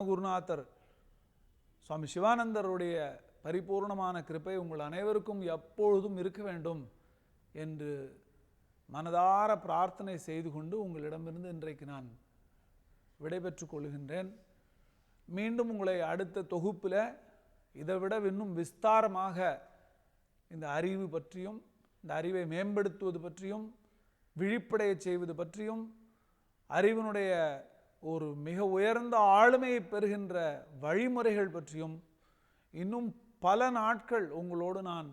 குருநாதர். சுவாமி சிவானந்தருடைய பரிபூர்ணமான கிருப்பை உங்கள் அனைவருக்கும் எப்பொழுதும் இருக்க வேண்டும் என்று மனதார பிரார்த்தனை செய்து கொண்டு உங்களிடமிருந்து இன்றைக்கு நான் விடைபெற்றுக் கொள்கின்றேன். மீண்டும் உங்களை அடுத்த தொகுப்பில் இதைவிட இன்னும் விஸ்தாரமாக இந்த அறிவு பற்றியும் இந்த அறிவை மேம்படுத்துவது பற்றியும் விழிப்படைய செய்வது பற்றியும் அறிவினுடைய ஒரு மிக உயர்ந்த ஆளுமையை பெறுகின்ற வழிமுறைகள் பற்றியும் இன்னும் பல நாட்கள் உங்களோடு நான்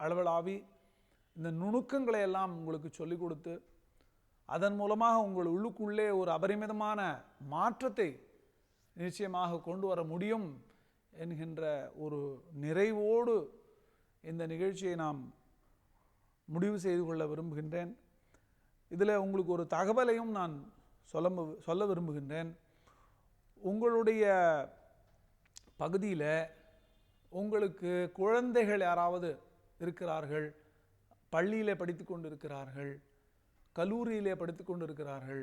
அளவலாவி இந்த நுணுக்கங்களை எல்லாம் உங்களுக்கு சொல்லிக் கொடுத்து அதன் மூலமாக உங்கள் உள்ளுக்குள்ளே ஒரு அபரிமிதமான மாற்றத்தை நிச்சயமாக கொண்டு வர முடியும் என்கின்ற ஒரு நிறைவோடு இந்த நிகழ்ச்சியை நாம் முடிவு செய்து கொள்ள விரும்புகின்றேன். இதில் உங்களுக்கு ஒரு தகவலையும் நான் சொல்ல மு- சொல்ல விரும்புகின்றேன். உங்களுடைய பகுதியில் உங்களுக்கு குழந்தைகள் யாராவது இருக்கிறார்கள் பள்ளியிலே படித்து கொண்டு இருக்கிறார்கள் கல்லூரியிலே படித்து கொண்டு இருக்கிறார்கள்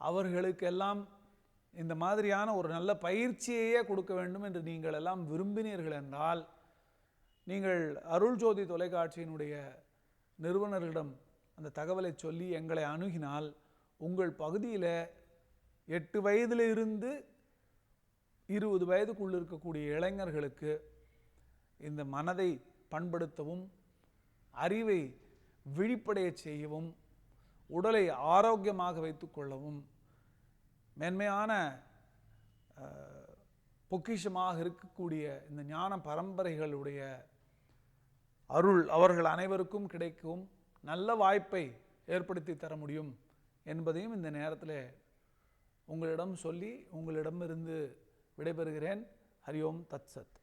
அவர்களுக்கெல்லாம் இந்த மாதிரியான ஒரு நல்ல பயிற்சியையே கொடுக்க வேண்டும் என்று நீங்கள் எல்லாம் விரும்பினீர்கள் என்றால் நீங்கள் அருள் ஜோதி தொலைக்காட்சியினுடைய நிறுவனர்களிடம் அந்த தகவலை சொல்லி எங்களை அணுகினால் உங்கள் பகுதியில் எட்டு வயதில் இருந்து இருபது வயதுக்குள் இருக்கக்கூடிய இளைஞர்களுக்கு இந்த மனதை பண்படுத்தவும் அறிவை விழிப்படைய செய்யவும் உடலை ஆரோக்கியமாக வைத்துக்கொள்ளவும் மேன்மையான பொக்கிஷமாக இருக்கக்கூடிய இந்த ஞான பரம்பரைகளுடைய அருள் அவர்கள் அனைவருக்கும் கிடைக்கும். நல்ல வாய்ப்பை ஏற்படுத்தி தர முடியும். என்பதையும் இந்த நேரத்தில் உங்களிடம் சொல்லி உங்களிடமிருந்து விடைபெறுகிறேன். ஹரி ஓம் தத் சத்.